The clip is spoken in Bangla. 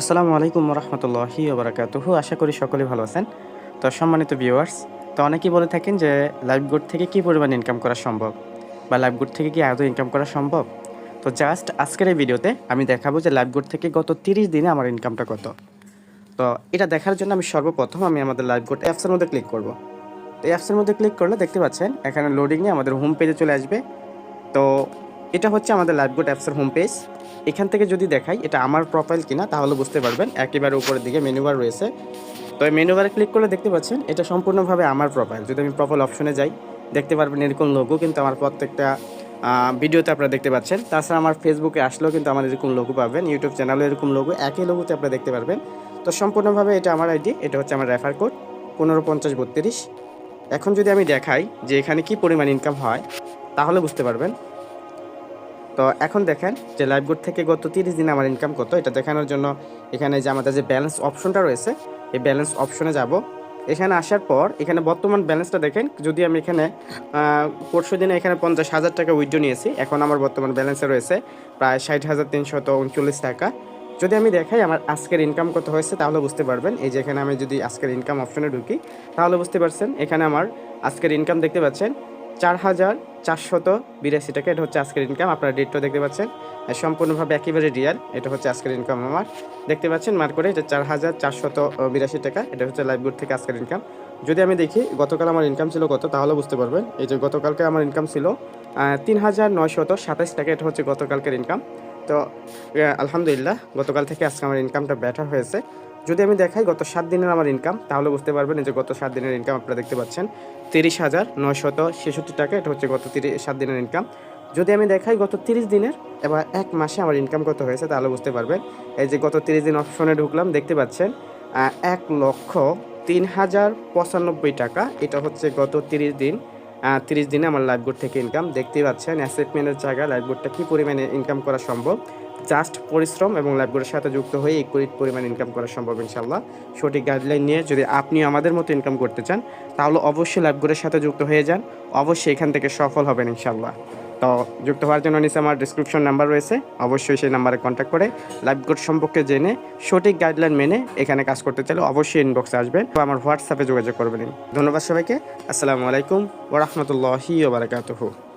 আসসালামু আলাইকুম রহমতুল্লাহি ওবরাকাতুহু। আশা করি সকলে ভালো আছেন। তো সম্মানিত ভিউয়ার্স তো অনেকেই বলে থাকেন যে লাইভ গুড থেকে কি পরিমাণ ইনকাম করা সম্ভব বা লাইভ গুড থেকে কি আদৌ ইনকাম করা সম্ভব? তো জাস্ট আজকের এই ভিডিওতে আমি দেখাবো যে লাইভ গুড থেকে গত তিরিশ দিনে আমার ইনকামটা কত। তো এটা দেখার জন্য আমি সর্বপ্রথম আমি আমাদের লাইভ গুড অ্যাপসের মধ্যে ক্লিক করব। তো অ্যাপসের মধ্যে ক্লিক করলে দেখতে পাচ্ছেন, এখানে লোডিং নিয়ে আমাদের হোম পেজে চলে আসবে। তো এটা হচ্ছে আমাদের লাইভ গুড অ্যাপসের হোম পেজ এখান থেকে যদি দেখাই এটা আমার প্রোফাইল কিনা, তাহলে বুঝতে পারবেন একেবারে উপরের দিকে মেনু বার রয়েছে। তো এই মেনু বারে ক্লিক করলে দেখতে পাচ্ছেন, এটা সম্পূর্ণভাবে আমার প্রোফাইল যদি আমি প্রোফাইল অপশনে যাই, দেখতে পারবেন এরকম লোগো কিন্তু আমার প্রত্যেকটা ভিডিওতে আপনারা দেখতে পাচ্ছেন। তাছাড়া আমার ফেসবুকে আসলেও কিন্তু আমার এরকম লোগো পাবেন ইউটিউব চ্যানেলে এরকম লোগো একই লোগোতে আপনারা দেখতে পারবেন। তো সম্পূর্ণভাবে এটা আমার আইডি এটা হচ্ছে আমার রেফার কোড পনেরো পঞ্চাশ বত্রিশ। এখন যদি আমি দেখাই যে এখানে কি পরিমাণ ইনকাম হয়, তাহলে বুঝতে পারবেন তো এখন দেখেন যে লাইভ গুড থেকে গত তিরিশ দিন আমার ইনকাম কত, এটা দেখানোর জন্য এখানে যে আমাদের যে ব্যালেন্স অপশনটা রয়েছে, এই ব্যালেন্স অপশনে যাব। এখানে আসার পর, এখানে বর্তমান ব্যালেন্সটা দেখেন, যদি আমি এখানে পরশু দিনে এখানে পঞ্চাশ হাজার টাকা উইড্রো নিয়েছি, এখন আমার বর্তমান ব্যালেন্সে রয়েছে প্রায় ষাট হাজার তিনশত উনচল্লিশ টাকা। যদি আমি দেখাই আমার আজকের ইনকাম কত হয়েছে, তাহলে বুঝতে পারবেন, এই যে এখানে আমি যদি আজকের ইনকাম অপশনে ঢুকি, তাহলে বুঝতে পারছেন, এখানে আমার আজকের ইনকাম দেখতে পাচ্ছেন চার হাজার চারশত বিরাশি টাকা। এটা হচ্ছে আজকের ইনকাম আপনারা ডেটটাও দেখতে পাচ্ছেন। সম্পূর্ণভাবে একেবারে রিয়াল এটা হচ্ছে আজকের ইনকাম আমার। দেখতে পাচ্ছেন মার করে এটা চার হাজার চারশত বিরাশি টাকা। এটা হচ্ছে লাইভগুড থেকে আজকের ইনকাম যদি আমি দেখি গতকাল আমার ইনকাম ছিল কত, তাহলে বুঝতে পারবেন। এই যে গতকালকে আমার ইনকাম ছিল তিন হাজার নয়শত সাতাশ টাকা। এটা হচ্ছে গতকালকের ইনকাম তো আলহামদুলিল্লাহ, গতকাল থেকে আজকে আমার ইনকামটা বেটার হয়েছে। যদি আমি দেখাই গত সাত দিনের আমার ইনকাম তাহলে বুঝতে পারবেন যে গত সাত দিনের ইনকাম আপনারা দেখতে পাচ্ছেন। তিরিশ হাজার নয়শত ছেষট্টি টাকা, এটা হচ্ছে গত তিরিশ, সাত দিনের ইনকাম যদি আমি দেখাই গত তিরিশ দিনের, এবার এক মাসে আমার ইনকাম কত হয়েছে, তাহলে বুঝতে পারবেন। এই যে গত তিরিশ দিন অপশনে ঢুকলাম, দেখতে পাচ্ছেন এক লক্ষ তিন হাজার পঁচানব্বই টাকা। এটা হচ্ছে গত তিরিশ দিন তিরিশ দিনে আমার লাইফবোর্ড থেকে ইনকাম দেখতেই পাচ্ছেন অ্যাসেটমেন্টের জায়গায় লাইফবোর্ডটা কী পরিমাণে ইনকাম করা সম্ভব? জাস্ট পরিশ্রম এবং লাইফবোর্ডের সাথে যুক্ত হয়ে এই পরিমাণ ইনকাম করা সম্ভব ইনশাল্লাহ সঠিক গাইডলাইন নিয়ে যদি আপনি আমাদের মতো ইনকাম করতে চান, তাহলে অবশ্যই লাইফবোর্ডের সাথে যুক্ত হয়ে যান। অবশ্যই এখান থেকে সফল হবেন ইনশাল্লাহ তো যুক্ত হওয়ার জন্য নিচে আমার ডিসক্রিপশন নাম্বার রয়েছে। অবশ্যই সেই নাম্বারে কন্ট্যাক্ট করে কোড সম্পর্কে জেনে, সঠিক গাইডলাইন মেনে এখানে কাজ করতে চাইলে অবশ্যই ইনবক্সে আসবেন বা আমার হোয়াটসঅ্যাপে যোগাযোগ করবেন। ধন্যবাদ সবাইকে। আসসালামু আলাইকুম ওরহমতুল্লাহি ওবরাকাতুহু